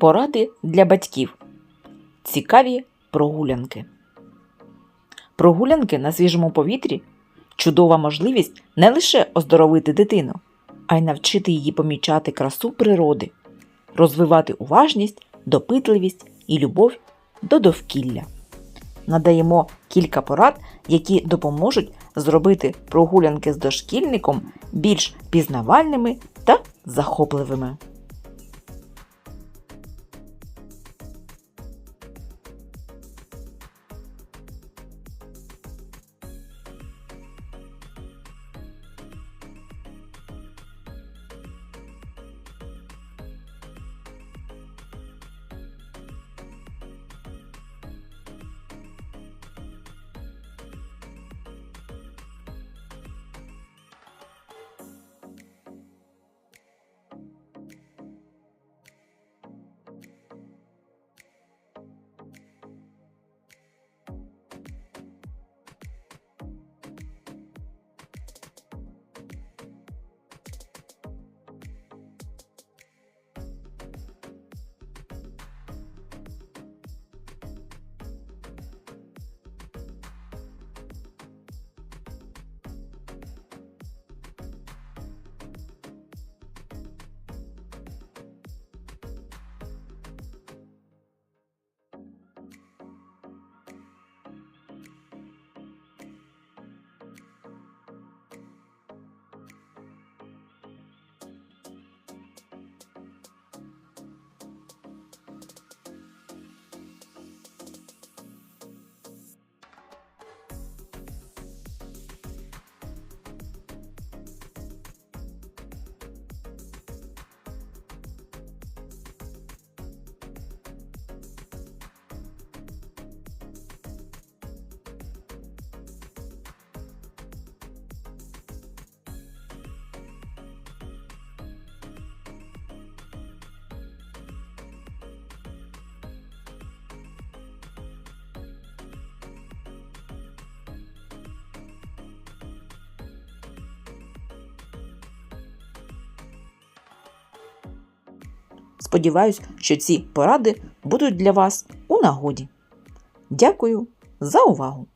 Поради для батьків. Цікаві прогулянки. Прогулянки на свіжому повітрі чудова можливість не лише оздоровити дитину, а й навчити її помічати красу природи, розвивати уважність, допитливість і любов до довкілля. Надаємо кілька порад, які допоможуть зробити прогулянки з дошкільником більш пізнавальними та захопливими. Сподіваюсь, що ці поради будуть для вас у нагоді. Дякую за увагу!